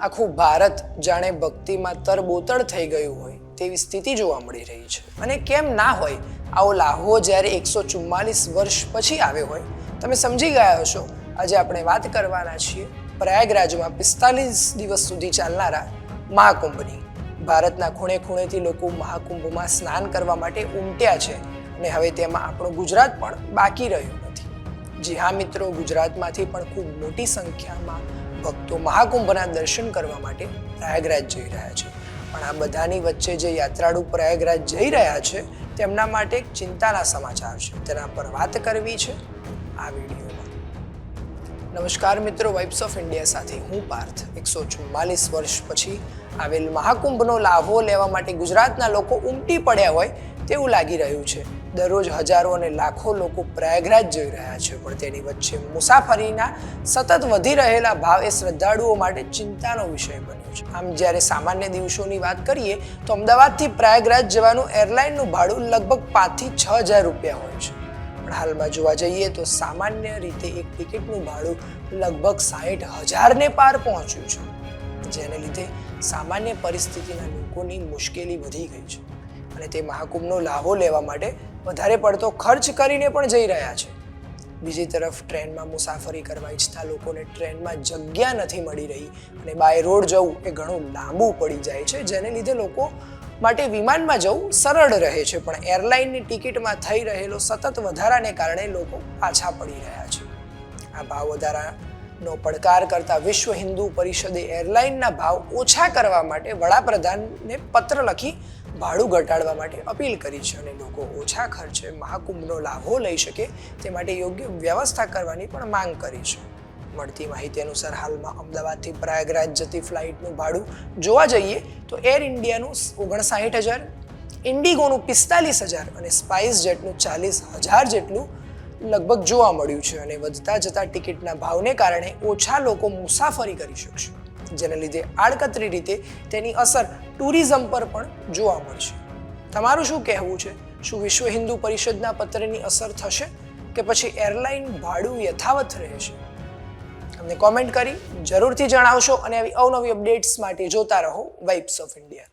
આખું ભારત જાણે ભક્તિમાં તરબોતળ થઈ ગયું હોય તેવી સ્થિતિ જોવા મળી રહી છે. અને કેમ ના હોય, આવો લાહો જ્યારે એકસો ચુમ્માલીસ વર્ષ પછી આવ્યો હોય, તમે સમજી ગયા હશો. આજે આપણે વાત કરવાના છીએ પ્રયાગરાજમાં પિસ્તાલીસ દિવસ સુધી ચાલનારા મહાકુંભની. ભારતના ખૂણે ખૂણેથી લોકો મહાકુંભમાં સ્નાન કરવા માટે ઉમટ્યા છે અને હવે તેમાં આપણું ગુજરાત પણ બાકી રહ્યું નથી. જી હા મિત્રો, ગુજરાતમાંથી પણ ખૂબ મોટી સંખ્યામાં ભક્તો મહાકુંભના દર્શન કરવા માટે પ્રયાગરાજ જઈ રહ્યા છે. પણ આ બધાની વચ્ચે જે યાત્રાળુ પ્રયાગરાજ જઈ રહ્યા છે, તેમના માટે એક ચિંતાના સમાચાર છે. તેના પર વાત કરવી છે આ વિડીયોમાં. નમસ્કાર મિત્રો વાઇબ્સ ઓફ ઇન્ડિયા સાથે હું પાર્થ. એકસો ચુમ્માલીસ વર્ષ પછી આવેલ મહાકુંભનો લાભો લેવા માટે ગુજરાતના લોકો ઉમટી પડ્યા હોય તેવું લાગી રહ્યું છે. દરરોજ હજારો અને લાખો લોકો પ્રયાગરાજ જઈ રહ્યા છે, પણ તેની વચ્ચે મુસાફરીના સતત વધી રહેલા ભાવ એ શ્રદ્ધાળુઓ માટે ચિંતાનો વિષય બન્યો છે. આમ જ્યારે સામાન્ય દિવસોની વાત કરીએ, તો અમદાવાદથી પ્રયાગરાજ જવાનું એરલાઇનનું ભાડું લગભગ પાંચથી છ હજાર રૂપિયા હોય છે. પણ હાલમાં જોવા જઈએ તો સામાન્ય રીતે એક ટિકિટનું ભાડું લગભગ સાહીઠ હજારને પાર પહોંચ્યું છે. જેને લીધે સામાન્ય પરિસ્થિતિના લોકોની મુશ્કેલી વધી ગઈ છે. અને તે મહાકુંભનો લાભો લેવા માટે વધારે પડતો ખર્ચ કરીને પણ જઈ રહ્યા છે. બીજી તરફ ટ્રેનમાં મુસાફરી કરવા ઈચ્છતા લોકોને ટ્રેનમાં જગ્યા નથી મળી રહી અને બાય રોડ જવું એ ઘણું લાંબુ પડી જાય છે, જેને લીધે લોકો માટે વિમાનમાં જવું સરળ રહે છે, પણ એરલાઇનની ટિકિટમાં થઈ રહેલો સતત વધારાને કારણે લોકો પાછા પડી રહ્યા છે. આ ભાવ વધારાનો પડકાર કરતા વિશ્વ હિન્દુ પરિષદે એરલાઇનના ભાવ ઓછા કરવા માટે વડાપ્રધાનને પત્ર લખી ભાડું ઘટાડવા માટે અપીલ કરી છે અને લોકો ઓછા ખર્ચે મહાકુંભનો લાભો લઈ શકે તે માટે યોગ્ય વ્યવસ્થા કરવાની પણ માંગ કરી છે. મળતી માહિતી અનુસાર હાલમાં અમદાવાદથી પ્રયાગરાજ જતી ફ્લાઇટનું ભાડું જોવા જઈએ તો એર ઇન્ડિયાનું ઓગણસાઠ હજાર, ઇન્ડિગોનું પિસ્તાલીસ હજાર અને સ્પાઇસ જેટનું ચાલીસ હજાર જેટલું લગભગ જોવા મળ્યું છે અને વધતા જતા ટિકિટના ભાવને કારણે ઓછા લોકો મુસાફરી કરી શકશે. જેને લીધે આડકતરી રીતે તેની અસર ટુરિઝમ પર પણ જોવા મળશે. તમારું શું કહેવું છે? શું વિશ્વ હિન્દુ પરિષદના પત્રની અસર થશે કે પછી એરલાઇન ભાડું યથાવત રહેશે? અમને કોમેન્ટ કરી જરૂરથી જણાવશો અને આવી અવનવી અપડેટ્સ માટે જોતા રહો વાઇબ્સ ઓફ ઇન્ડિયા